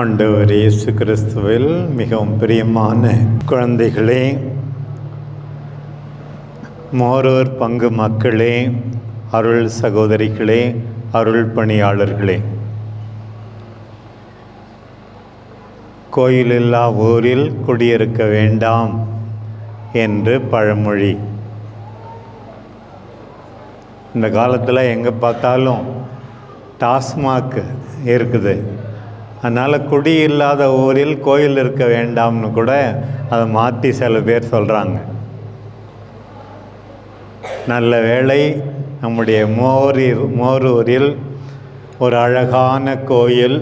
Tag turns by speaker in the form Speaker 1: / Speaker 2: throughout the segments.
Speaker 1: ஆண்டவர் இயேசு கிறிஸ்துவில் மிகவும் பிரியமான குழந்தைகளே மோரோர் பங்கு மக்களே அருள் சகோதரிகளே அருள் பணியாளர்களே கோயிலில்லா ஊரில் குடியிருக்க வேண்டாம் என்று பழமொழி இந்த காலத்தில் எங்கே பார்த்தாலும் டாஸ்மாக் இருக்குது அதனால் குடி இல்லாத ஊரில் கோயில் இருக்க வேண்டாம்னு கூட அதை மாற்றி சில பேர் சொல்கிறாங்க நல்ல வேளை நம்முடைய மோரூர் மோரூரில் ஒரு அழகான கோயில்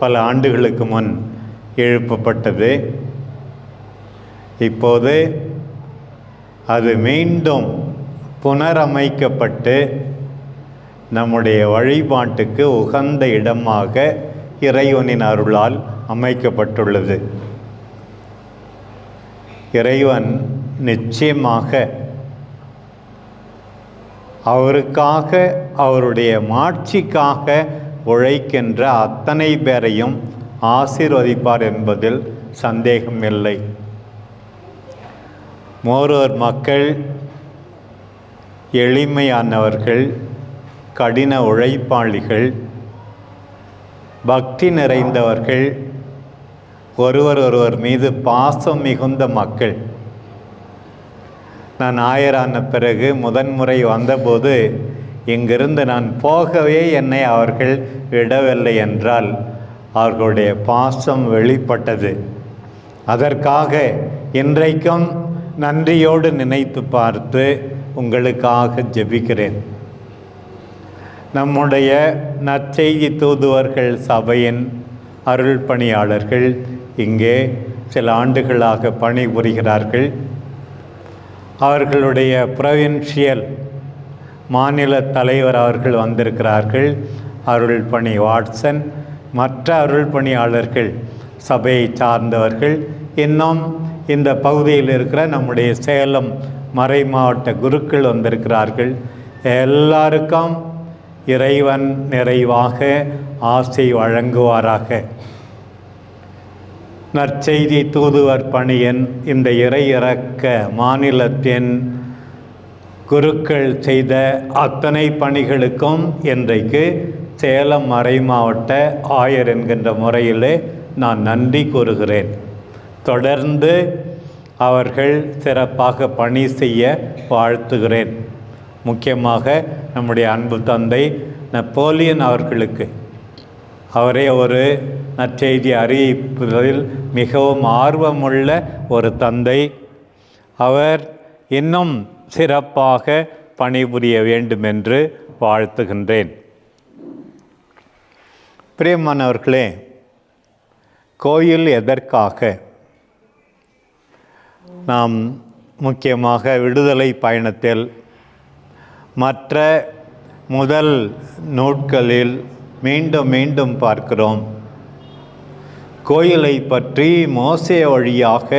Speaker 1: பல ஆண்டுகளுக்கு முன் எழுப்பப்பட்டது இப்போது அது மீண்டும் புனரமைக்கப்பட்டு நம்முடைய வழிபாட்டுக்கு உகந்த இடமாக இறைவனின் அருளால் அமைக்கப்பட்டுள்ளது இறைவன் நிச்சயமாக அவருக்காக அவருடைய மாட்சிக்காக உழைக்கின்ற அத்தனை பேரையும் ஆசீர்வதிப்பார் என்பதில் சந்தேகம் இல்லை மோரோர் மக்கள் எளிமையானவர்கள் கடின உழைப்பாளிகள் பக்தி நிறைந்தவர்கள் ஒருவர் ஒருவர் மீது பாசம் மிகுந்த மக்கள் நான் ஆயரான பிறகு முதன்முறை வந்தபோது இங்கிருந்து நான் போகவே என்னை அவர்கள் விடவில்லை என்றால் அவர்களுடைய பாசம் வெளிப்பட்டது அதற்காக இன்றைக்கும் நன்றியோடு நினைத்து பார்த்து உங்களுக்காக ஜெபிக்கிறேன் நம்முடைய நற்செய்தி தூதுவர்கள் சபையின் அருள் பணியாளர்கள் இங்கே சில ஆண்டுகளாக பணிபுரிகிறார்கள் அவர்களுடைய ப்ரொவின்ஷியல் மாநில தலைவர் அவர்கள் வந்திருக்கிறார்கள் அருள் பணி வாட்சன் மற்ற அருள் பணியாளர்கள் சபையை சார்ந்தவர்கள் இன்னும் இந்த பகுதியில் இருக்கிற நம்முடைய சேலம் மறை மாவட்ட குருக்கள் வந்திருக்கிறார்கள் எல்லாருக்கும் இறைவன் நிறைவாக ஆசை வழங்குவாராக நற்செய்தி தூதுவர் பணியின் இந்த இறை இறக்க மாநிலத்தின் குருக்கள் செய்த அத்தனை பணிகளுக்கும் இன்றைக்கு சேலம் மறை மாவட்ட ஆயர் என்கின்ற முறையிலே நான் நன்றி கூறுகிறேன் தொடர்ந்து அவர்கள் சிறப்பாக பணி செய்ய வாழ்த்துகிறேன் முக்கியமாக நம்முடைய அன்பு தந்தை நப்போலியன் அவர்களுக்கு அவரே ஒரு நற்செய்தி அறிவிப்பதில் மிகவும் ஆர்வமுள்ள ஒரு தந்தை அவர் இன்னும் சிறப்பாக பணிபுரிய வேண்டும் என்று வாழ்த்துகின்றேன் பிரியமானவர்களே கோயில் எதற்காக நாம் முக்கியமாக விடுதலை பயணத்தில் மற்ற முதல் நூட்களில் மீண்டும் மீண்டும் பார்க்கிறோம் கோயிலை பற்றி மோசே வழியாக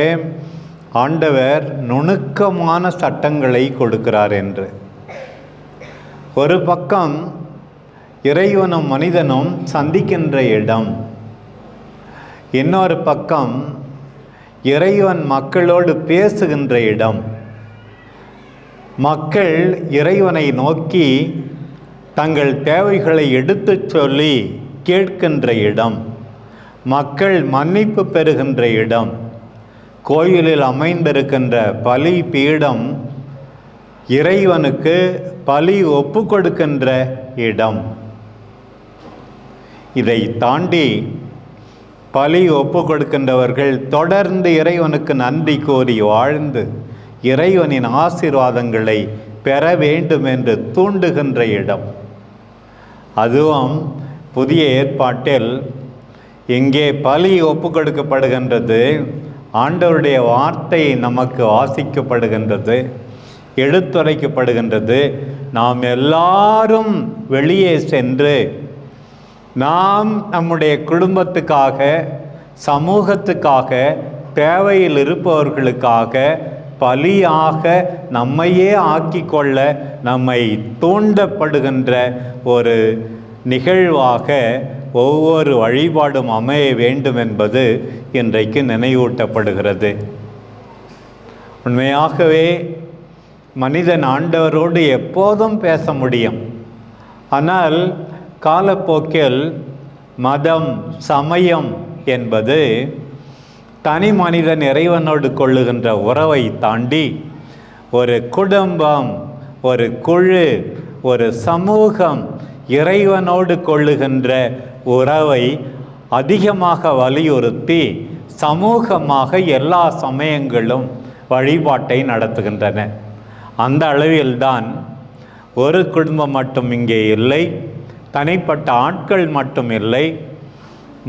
Speaker 1: ஆண்டவர் நுணுக்கமான சட்டங்களை கொடுக்கிறார் என்று ஒரு பக்கம் இறைவனும் மனிதனும் சந்திக்கின்ற இடம் இன்னொரு பக்கம் இறைவன் மக்களோடு பேசுகின்ற இடம் மக்கள் இறைவனை நோக்கி தங்கள் தேவைகளை எடுத்துச் சொல்லி கேட்கின்ற இடம் மக்கள் மன்னிப்பு பெறுகின்ற இடம் கோயிலில் அமைந்திருக்கின்ற பலி பீடம் இறைவனுக்கு பலி ஒப்பு கொடுக்கின்ற இடம் இதை தாண்டி பலி ஒப்பு கொடுக்கின்றவர்கள் தொடர்ந்து இறைவனுக்கு நன்றி கோரி வாழ்ந்து இறைவனின் ஆசீர்வாதங்களை பெற வேண்டும் என்று தூண்டுகின்ற இடம் அதுவும் புதிய ஏற்பாட்டில் இங்கே பலி ஒப்பு கொடுக்கப்படுகின்றது ஆண்டவருடைய வார்த்தை நமக்கு வாசிக்கப்படுகின்றது எடுத்துரைக்கப்படுகின்றது நாம் எல்லாரும் வெளியே சென்று நாம் நம்முடைய குடும்பத்துக்காக சமூகத்துக்காக தேவையில் இருப்பவர்களுக்காக பலியாக நம்மையே ஆக்கி கொள்ள நம்மை தூண்டப்படுகின்ற ஒரு நிகழ்வாக ஒவ்வொரு வழிபாடும் அமைய வேண்டும் என்பது இன்றைக்கு நினைவூட்டப்படுகிறது உண்மையாகவே மனிதன் ஆண்டவரோடு எப்போதும் பேச முடியும் ஆனால் காலப்போக்கில் மதம் சமயம் என்பது தனி மனிதன் இறைவனோடு கொள்ளுகின்ற உறவை தாண்டி ஒரு குடும்பம் ஒரு குழு ஒரு சமூகம் இறைவனோடு கொள்ளுகின்ற உறவை அதிகமாக வலியுறுத்தி சமூகமாக எல்லா சமயங்களும் வழிபாட்டை நடத்துகின்றன அந்த அளவில்தான் ஒரு குடும்பம் மட்டும் இங்கே இல்லை தனிப்பட்ட ஆட்கள் மட்டும் இல்லை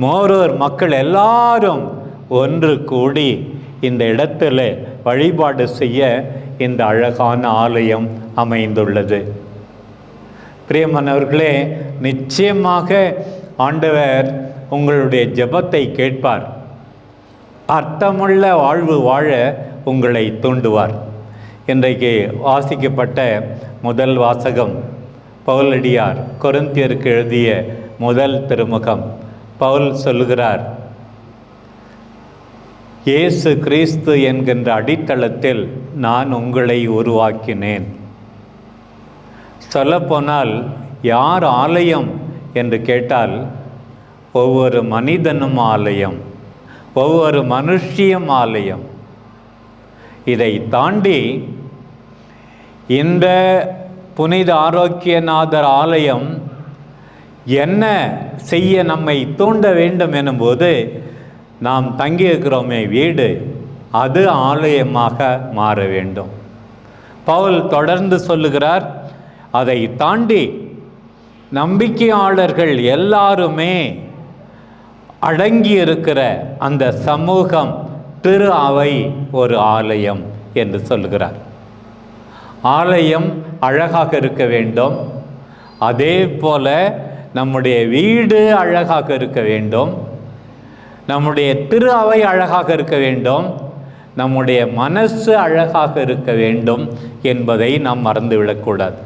Speaker 1: மோரோர் மக்கள் எல்லாரும் ஒன்று கூடி இந்த இடத்துல வழிபாடு செய்ய இந்த அழகான ஆலயம் அமைந்துள்ளது பிரியமானவர்களே நிச்சயமாக ஆண்டவர் உங்களுடைய ஜபத்தை கேட்பார் அர்த்தமுள்ள வாழ்வு வாழ உங்களை தூண்டுவார் இன்றைக்கு வாசிக்கப்பட்ட முதல் வாசகம் பவுலடியார் கொருந்தியருக்கு எழுதிய முதல் திருமுகம் பவுல் சொல்கிறார் இயேசு கிறிஸ்து என்கின்ற அடித்தளத்தில் நான் உங்களை உருவாக்கினேன் சொல்லப்போனால் யார் ஆலயம் என்று கேட்டால் ஒவ்வொரு மனிதனும் ஆலயம் ஒவ்வொரு மனுஷியம் ஆலயம் இதை தாண்டி இந்த புனித ஆரோக்கியநாதர் ஆலயம் என்ன செய்ய நம்மை தூண்ட வேண்டும் எனும்போது நாம் தங்கியிருக்கிறோமே வீடு அது ஆலயமாக மாற வேண்டும் பவுல் தொடர்ந்து சொல்லுகிறார் அதை தாண்டி நம்பிக்கையாளர்கள் எல்லாருமே அடங்கி இருக்கிற அந்த சமூகம் திரு அவை ஒரு ஆலயம் என்று சொல்கிறார் ஆலயம் அழகாக இருக்க வேண்டும் அதே போல நம்முடைய வீடு அழகாக இருக்க வேண்டும் நம்முடைய திரு அவை அழகாக இருக்க வேண்டும் நம்முடைய மனசு அழகாக இருக்க வேண்டும் என்பதை நாம் மறந்துவிடக்கூடாது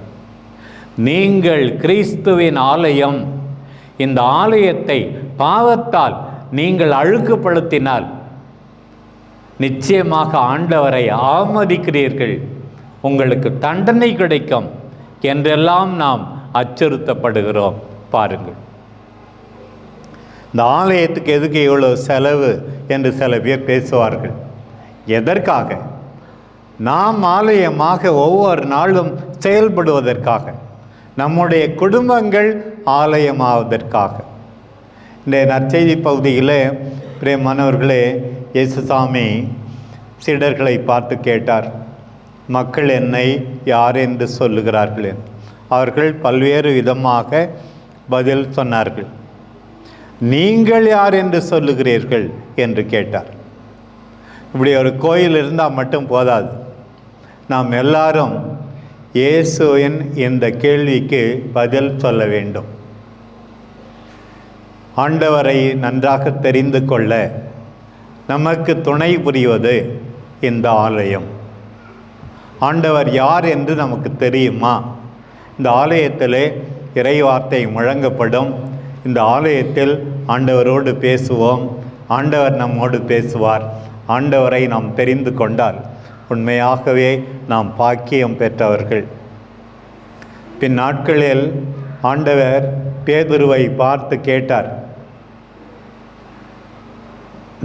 Speaker 1: நீங்கள் கிறிஸ்துவின் ஆலயம் இந்த ஆலயத்தை பாவத்தால் நீங்கள் அழுக்குப்படுத்தினால் நிச்சயமாக ஆண்டவரை ஆமதிக்கிறீர்கள் உங்களுக்கு தண்டனை கிடைக்கும் என்றெல்லாம் நாம் அச்சுறுத்தப்படுகிறோம் பாருங்கள் இந்த ஆலயத்துக்கு எதுக்கு இவ்வளோ செலவு என்று சில பேர் பேசுவார்கள் எதற்காக நாம் ஆலயமாக ஒவ்வொரு நாளும் செயல்படுவதற்காக நம்முடைய குடும்பங்கள் ஆலயமாவதற்காக இந்த நற்செய்தி பகுதியில் பிரேமானவர்களே இயேசுசாமி சீடர்களை பார்த்து கேட்டார் மக்கள் என்னை யார் என்று சொல்லுகிறார்கள் அவர்கள் பல்வேறு விதமாக பதில் சொன்னார்கள் நீங்கள் யார் என்று சொல்லுகிறீர்கள் என்று கேட்டார் இப்படி ஒரு கோயில் இருந்தால் மட்டும் போதாது நாம் எல்லாரும் இயேசுவின் இந்த கேள்விக்கு பதில் சொல்ல வேண்டும் ஆண்டவரை நன்றாக தெரிந்து கொள்ள நமக்கு துணை புரிவது இந்த ஆலயம் ஆண்டவர் யார் என்று நமக்கு தெரியுமா இந்த ஆலயத்திலே இறைவார்த்தை முழங்கப்படும் இந்த ஆலயத்தில் ஆண்டவரோடு பேசுவோம் ஆண்டவர் நம்மோடு பேசுவார் ஆண்டவரை நாம் தெரிந்து கொண்டால் உண்மையாகவே நாம் பாக்கியம் பெற்றவர்கள் பின் நாட்களில் ஆண்டவர் பேதுருவை பார்த்து கேட்டார்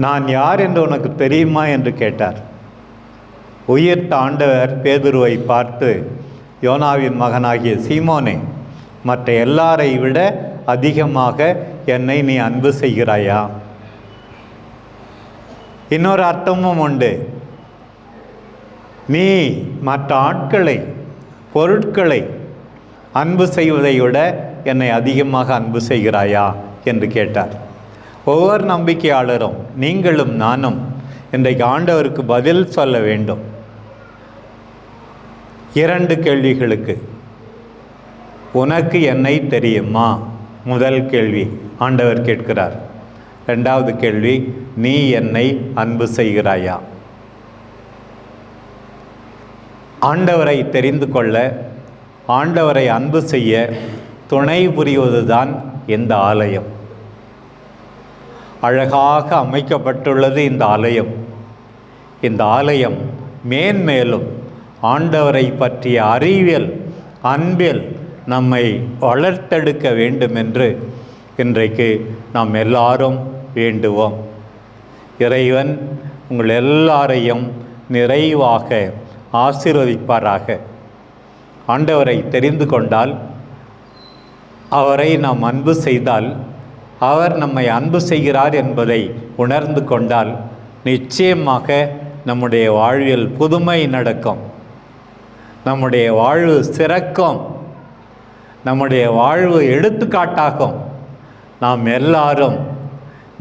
Speaker 1: நான் யார் என்று உனக்கு தெரியுமா என்று கேட்டார் உயிர்த்த ஆண்டவர் பேதுருவை பார்த்து யோனாவின் மகனாகிய சீமோனே மற்ற எல்லாரை விட அதிகமாக என்னை நீ அன்பு செய்கிறாயா இன்னொரு அர்த்தமும் உண்டு நீ மற்ற ஆட்களை பொருட்களை அன்பு செய்வதை விட என்னை அதிகமாக அன்பு செய்கிறாயா என்று கேட்டார் ஒவ்வொரு நம்பிக்கையாளரும் நீங்களும் நானும் இன்றைக்கு ஆண்டவருக்கு பதில் சொல்ல வேண்டும் இரண்டு கேள்விகளுக்கு உனக்கு என்னை தெரியுமா முதல் கேள்வி ஆண்டவர் கேட்கிறார் ரெண்டாவது கேள்வி நீ என்னை அன்பு செய்கிறாயா ஆண்டவரை தெரிந்து கொள்ள ஆண்டவரை அன்பு செய்ய துணை புரிவதுதான் இந்த ஆலயம் அழகாக அமைக்கப்பட்டுள்ளது இந்த ஆலயம் இந்த ஆலயம் மேன்மேலும் ஆண்டவரை பற்றிய அறிவியல் அன்பில் நம்மை வளர்த்தெடுக்க வேண்டுமென்று இன்றைக்கு நாம் எல்லாரும் வேண்டுவோம் இறைவன் உங்கள் எல்லாரையும் நிறைவாக ஆசீர்வதிப்பாராக ஆண்டவரை தெரிந்து கொண்டால் அவரை நாம் அன்பு செய்தால் அவர் நம்மை அன்பு செய்கிறார் என்பதை உணர்ந்து கொண்டால் நிச்சயமாக நம்முடைய வாழ்வில் புதுமை நடக்கும் நம்முடைய வாழ்வு சிறக்கும் நம்முடைய வாழ்வு எடுத்துக்காட்டாகும் நாம் எல்லாரும்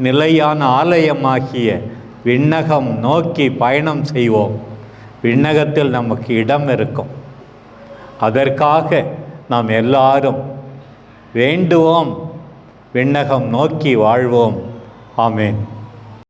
Speaker 1: நிலையான ஆலயமாகிய விண்ணகம் நோக்கி பயணம் செய்வோம் விண்ணகத்தில் நமக்கு இடம் இருக்கும் அதற்காக நாம் எல்லாரும் வேண்டுவோம் விண்ணகம் நோக்கி வாழ்வோம் ஆமேன்